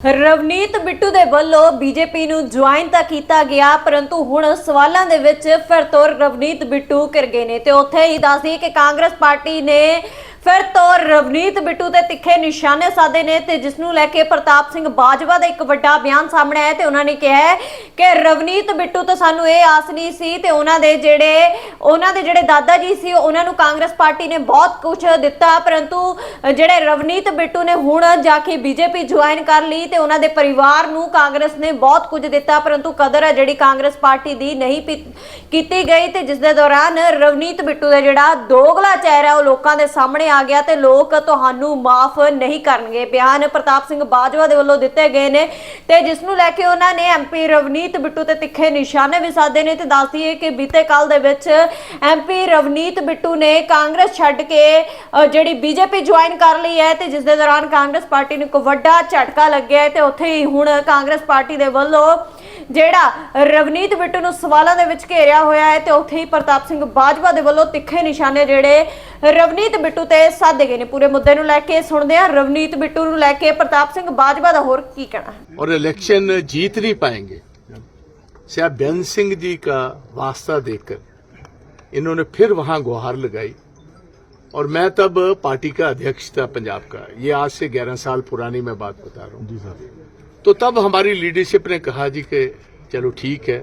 ਰਵਨੀਤ ਬਿੱਟੂ ਦੇ ਵੱਲੋਂ ਬੀਜੇਪੀ ਨੂੰ ਜੁਆਇਨ ਤਾਂ ਕੀਤਾ ਗਿਆ, ਪਰੰਤੂ ਹੁਣ ਸਵਾਲਾਂ ਦੇ ਵਿੱਚ ਫਿਰ ਤੋਂ ਰਵਨੀਤ ਬਿੱਟੂ ਘਿਰ ਗਏ ਨੇ ਤੇ ਉੱਥੇ ਹੀ ਦੱਸਦੀ ਕਿ ਕਾਂਗਰਸ ਪਾਰਟੀ ਨੇ ਫਿਰ ਤੋਂ ਰਵਨੀਤ ਬਿੱਟੂ ਤੇ ਤਿੱਖੇ ਨਿਸ਼ਾਨੇ ਸਾਧੇ ਨੇ ਤੇ ਜਿਸ ਨੂੰ ਲੈ ਕੇ ਪ੍ਰਤਾਪ ਸਿੰਘ ਬਾਜਵਾ ਦਾ ਇੱਕ ਵੱਡਾ ਬਿਆਨ ਸਾਹਮਣੇ ਆਇਆ ਤੇ ਉਹਨਾਂ ਨੇ ਕਿਹਾ ਹੈ ਕਿ ਰਵਨੀਤ ਬਿੱਟੂ ਤੋਂ ਸਾਨੂੰ ਇਹ ਆਸ ਨਹੀਂ ਸੀ ਤੇ ਉਹਨਾਂ ਦੇ ਜਿਹੜੇ, ਉਹਨਾਂ ਦੇ ਜਿਹੜੇ ਦਾਦਾ ਜੀ ਸੀ, ਉਹਨਾਂ ਨੂੰ ਕਾਂਗਰਸ ਪਾਰਟੀ ਨੇ ਬਹੁਤ ਕੁਝ ਦਿੱਤਾ, ਪਰੰਤੂ ਜਿਹੜੇ ਰਵਨੀਤ ਬਿੱਟੂ ਨੇ ਹੁਣ ਜਾ ਕੇ ਬੀਜੇਪੀ ਜੁਆਇਨ ਕਰ ਲਈ ਤੇ ਉਹਨਾਂ ਦੇ ਪਰਿਵਾਰ ਨੂੰ ਕਾਂਗਰਸ ਨੇ ਬਹੁਤ ਕੁਝ ਦਿੱਤਾ, ਪਰੰਤੂ ਕਦਰ ਹੈ ਜਿਹੜੀ ਕਾਂਗਰਸ ਪਾਰਟੀ ਦੀ ਨਹੀਂ ਪੀ- ਕੀਤੀ ਗਈ ਤੇ ਜਿਸ ਦੇ ਦੌਰਾਨ ਰਵਨੀਤ ਬਿੱਟੂ ਦਾ ਜਿਹੜਾ ਦੋਗਲਾ ਚਿਹਰਾ ਉਹ ਲੋਕਾਂ ਦੇ ਸਾਹਮਣੇ ਆ ਗਿਆ ਤੇ ਲੋਕ ਤੁਹਾਨੂੰ ਮਾਫ ਨਹੀਂ ਕਰਨਗੇ। ਬਿਆਨ ਪ੍ਰਤਾਪ ਸਿੰਘ ਬਾਜਵਾ ਦੇ ਵੱਲੋਂ ਦਿੱਤੇ ਗਏ ਨੇ ਤੇ ਜਿਸ ਨੂੰ ਲੈ ਕੇ ਉਹਨਾਂ ਨੇ ਐਮਪੀ ਰਵਨੀਤ ਬਿੱਟੂ ਤੇ ਤਿੱਖੇ ਨਿਸ਼ਾਨੇ ਵੀ ਸਾਧੇ ਨੇ ਤੇ ਦੱਸਦੀ ਹੈ ਕਿ ਬੀਤੇ ਕੱਲ ਦੇ ਵਿੱਚ ਐਮਪੀ ਰਵਨੀਤ ਬਿੱਟੂ ਨੇ ਕਾਂਗਰਸ ਛੱਡ ਕੇ ਜਿਹੜੀ ਬੀਜੇਪੀ ਜੁਆਇਨ ਕਰ ਲਈ ਹੈ ਤੇ ਜਿਸ ਦੇ ਦੌਰਾਨ ਕਾਂਗਰਸ ਪਾਰਟੀ ਨੂੰ ਇੱਕ ਵੱਡਾ ਝਟਕਾ ਲੱਗਿਆ ਹੈ ਤੇ ਉੱਥੇ ਹੀ ਹੁਣ ਕਾਂਗਰਸ ਪਾਰਟੀ ਦੇ ਵੱਲੋਂ ਜਿਹੜਾ ਰਵਨੀਤ ਬਿੱਟੂ ਨੂੰ ਸਵਾਲਾਂ ਦੇ ਵਿੱਚ ਘੇਰਿਆ ਹੋਇਆ ਹੈ ਤੇ ਉੱਥੇ ਹੀ ਪ੍ਰਤਾਪ ਸਿੰਘ ਬਾਜਵਾ ਦੇ ਵੱਲੋਂ ਤਿੱਖੇ ਨਿਸ਼ਾਨੇ ਜਿਹੜੇ ਰਵਨੀਤ ਬਿੱਟੂ ਤੇ ਸਾਧੇ ਗਏ ਨੇ ਪੂਰੇ ਮੁੱਦੇ ਨੂੰ ਲੈ ਕੇ ਸੁਣਦੇ ਹਾਂ ਰਵਨੀਤ ਬਿੱਟੂ ਨੂੰ ਲੈ ਕੇ ਪ੍ਰਤਾਪ ਸਿੰਘ ਬਾਜਵਾ ਦਾ ਹੋਰ ਕੀ ਕਹਿਣਾ ਹੈ और इलेक्शन जीत नहीं पाएंगे साहब बेन सिंह जी का वास्ता देकर इन्होंने फिर वहां गुहार लगाई और मैं तब पार्टी का अध्यक्ष था पंजाब का ये आज से 11 साल पुरानी मैं बात बता रहा हूँ जी सर तो तब हमारी लीडरशिप ने कहा जी कि चलो ठीक है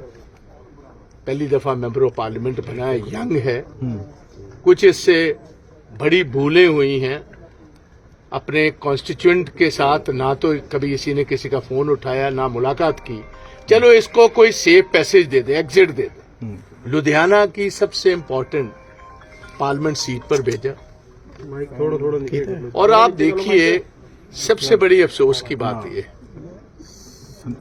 पहली दफा मेंबर ऑफ पार्लियामेंट बना है यंग है कुछ इससे बड़ी भूलें हुई हैं। अपने कॉन्स्टिट्यूंट के साथ ना तो कभी किसी ने किसी का फ़ोन उठाया ना मुलाकात की। चलो इसको कोई सेफ़ पैसेज दे दे एग्जिट दे दे। लुधियाना की सबसे इम्पोर्टेंट पार्लियामेंट सीट पर भेजा। थोड़ा थोड़ा और आप देखिए सबसे बड़ी अफसोस की बात यह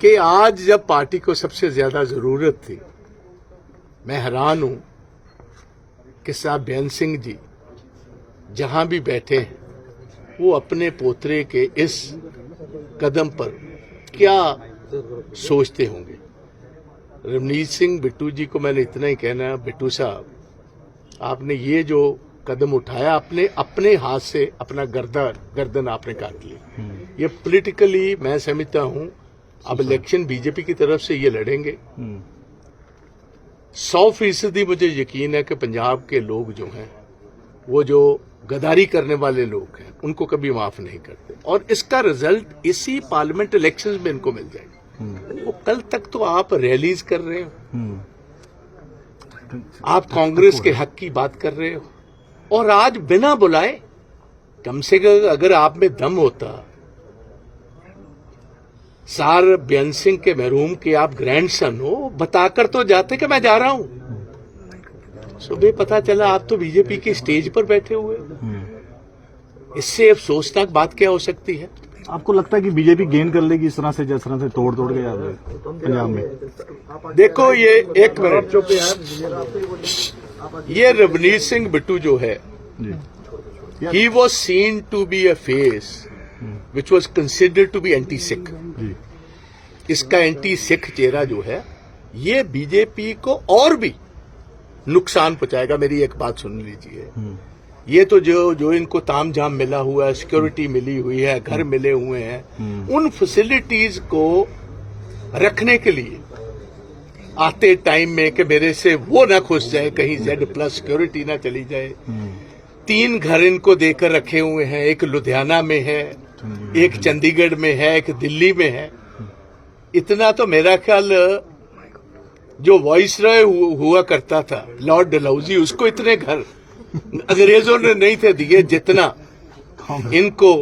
कि आज जब पार्टी को सबसे ज़्यादा ज़रूरत थी मैं हैरान हूँ कि साहब बेन सिंह जी जहाँ भी बैठे हैं वो अपने पोतरे के इस कदम पर क्या सोचते होंगे? रवनीत सिंह बिट्टू जी को मैंने इतना ही कहना है बिट्टू साहब आपने ये जो कदम उठाया अपने अपने हाथ से अपना गर्दन गर्दन आपने काट ली। ये पॉलिटिकली मैं समझता हूँ अब इलेक्शन बीजेपी की तरफ़ से ये लड़ेंगे। सौ फ़ीसदी मुझे यकीन है कि पंजाब के लोग जो हैं वो जो गदारी करने वाले लोग हैं उनको कभी माफ़ नहीं करते। और इसका रिज़ल्ट इसी पार्लियामेंट इलेक्शन में इनको मिल जाएगा। वो कल तक तो आप रैलीज कर रहे हो। आप कांग्रेस के हक की बात कर रहे हो। और आज बिना बुलाए कम से कम अगर आप में दम होता सार बेन सिंह के महरूम के आप ग्रैंडसन हो बताकर तो जाते कि मैं जा रहा हूँ। सुबह पता चला आप तो बीजेपी के स्टेज पर बैठे हुए हो। इससे अफसोसनाक बात क्या हो सकती है? आपको लगता है कि बीजेपी गेन कर लेगी इस तरह से जिस तरह से तोड़ तोड़ के जा रहे पंजाब में? देखो ये एक मिनट ये रवनीत सिंह बिट्टू जो है ही was seen to be a face which was considered to be anti Sikh इसका एंटी सिख चेहरा जो है ये बीजेपी को और भी नुकसान पहुंचाएगा, मेरी एक बात सुन लीजिए। ये तो जो जो इनको ताम झाम मिला हुआ है सिक्योरिटी मिली हुई है, घर मिले हुए हैं, उन फैसिलिटीज़ को रखने के लिए आते टाइम में कि मेरे से वो ना खुश जाए, कहीं जेड प्लस सिक्योरिटी ना चली जाए। तीन घर इनको देकर रखे हुए हैं, एक लुधियाना में है, एक चंडीगढ़ में है, एक दिल्ली में है। इतना तो मेरा ख्याल जो वॉइस रॉय हुआ करता था लॉर्ड डलाउजी उसको इतने घर अंग्रेज़ों ने नहीं थे दिए जितना इनको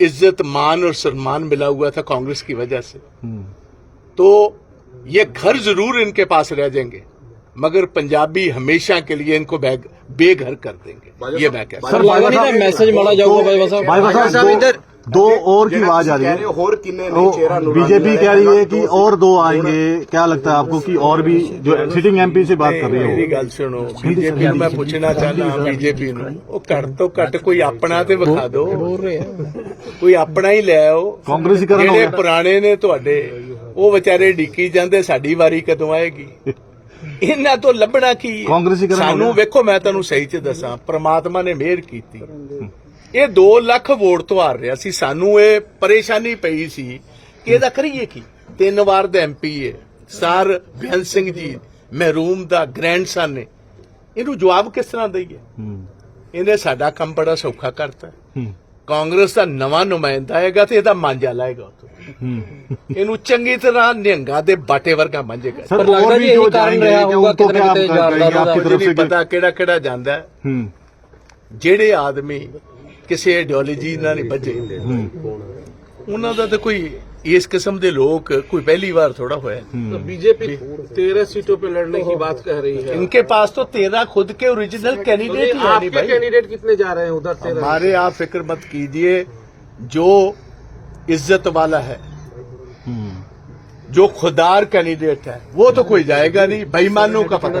इज़्ज़त मान और सम्मान मिला हुआ था कांग्रेस की वजह से। हम्म। तो ये घर ज़रूर इनके पास रह जाएँगे मगर पंजाबी हमेशा के लिए इनको बैग बेघर कर देंगे। ये मैं कहता हूँ। मैसेज जाऊँगा भाई साहब। इधर दो और की आवाज आ रही है ਹੋਰ ਕਿੰਨੇ ਨੇ ਚਿਹਰਾ तो बीजेपी कह रही है कि और दो आएंगे क्या लगता है आपको कि और भी जो सिटिंग एमपी से बात कर रही ਮੇਰੀ है ਗੱਲ ਸੁਣੋ ਬੀਜੇਪੀ ਨੂੰ ਮੈਂ ਪੁੱਛਣਾ ਚਾਹੁੰਦਾ ਹਾਂ ਬੀਜੇਪੀ ਨੂੰ ਉਹ ਘੱਟ ਤੋਂ ਘੱਟ ਕੋਈ ਆਪਣਾ ਤੇ ਵਿਖਾ ਦਿਓ ਬੋਲ ਰਹੇ ਆ ਕੋਈ ਆਪਣਾ ਹੀ ਲੈ ਆਓ ਕਾਂਗਰਸੀਕਰਨ ਹੋ ਜਿਹੜੇ ਗਿਆ। ਪੁਰਾਣੇ ਨੇ ਤੁਹਾਡੇ ਉਹ ਵਿਚਾਰੇ ਢੀਕੀ ਜਾਂਦੇ ਸਾਡੀ ਵਾਰੀ ਕਦੋਂ ਆਏਗੀ ਇਹਨਾਂ ਤੋਂ ਲੱਭਣਾ ਕੀ ਹੈ? ਕਾਂਗਰਸੀਕਰਨ ਹੋ ਸਾਨੂੰ ਗਿਆ। ਵੇਖੋ ਮੈਂ ਤੁਹਾਨੂੰ ਸਹੀ ਚ ਦੱਸਾਂ ਪ੍ਰਮਾਤਮਾ ਨੇ ਮਿਹਰ ਕੀਤੀ ਇਹ 2 ਲੱਖ ਵੋਟ ਤੋਂ ਹਾਰ ਰਿਹਾ ਸੀ। ਸਾਨੂੰ ਇਹ ਪਰੇਸ਼ਾਨੀ ਪਈ ਸੀ ਕਿ ਇਹਦਾ ਕਰੀਏ ਕੀ? ਤਿੰਨ ਵਾਰ ਦਾ ਐਮਪੀ ਹੈ ਸਰ ਬਿਆਨ ਸਿੰਘ ਜੀ ਮਹਿਰੂਮ ਦਾ ਗ੍ਰੈਂਡਸਨ ਨੇ ਇਹਨੂੰ ਜਵਾਬ ਕਿਸ ਤਰ੍ਹਾਂ ਦਈਏ? ਇਹਨੇ ਸਾਡਾ ਕੰਮ ਬੜਾ ਸੌਖਾ ਕਰਤਾ। ਕਾਂਗਰਸ ਦਾ ਨਵਾਂ ਨੁਮਾਇੰਦਾ ਹੈਗਾ ਤੇ ਇਹਦਾ ਮਾਂਜਾ ਲਾਏਗਾ ਉਤੋਂ ਇਹਨੂੰ ਚੰਗੀ ਤਰ੍ਹਾਂ ਨਿਹੰਗਾ ਦੇ ਬਾਟੇ ਵਰਗਾ ਮੰਝੇਗਾ ਪਰ ਲੱਗਦਾ ਜੀ ਇਹ ਕਾਰਨ ਰਿਹਾ ਹੋਊਗਾ ਕਿਤੇ ਨਾ ਕਿਤੇ ਜਾਂਦਾ ਪਤਾ ਕਿਹੜਾ ਕਿਹੜਾ ਜਾਂਦਾ ਜਿਹੜੇ ਆਦਮੀ ਕਿਸੇ ਆਈਡੀਓਲੋਜੀ ਨਾਲ ਨਹੀਂ ਬੱਝੇ ਉਹਨਾਂ ਦਾ ਤਾਂ ਕੋਈ ਇਸ ਕਿਸਮ ਦੇ ਲੋਕ ਕੋਈ ਪਹਿਲੀ ਵਾਰ ਥੋੜਾ ਹੋਇਆ तो बीजेपी तेरह सीटों पे लड़ने की बात कह रही है इनके पास तो तेरह खुद के ओरिजिनल तो कैंडिडेट ये ही है नहीं आपके भाई कैंडिडेट कितने जा रहे हैं उधर तेरह हमारे आप फिक्र मत कीजिए जो इज्जत वाला है जो खुदार कैंडिडेट है वो तो कोई जाएगा नहीं बेईमानों का पता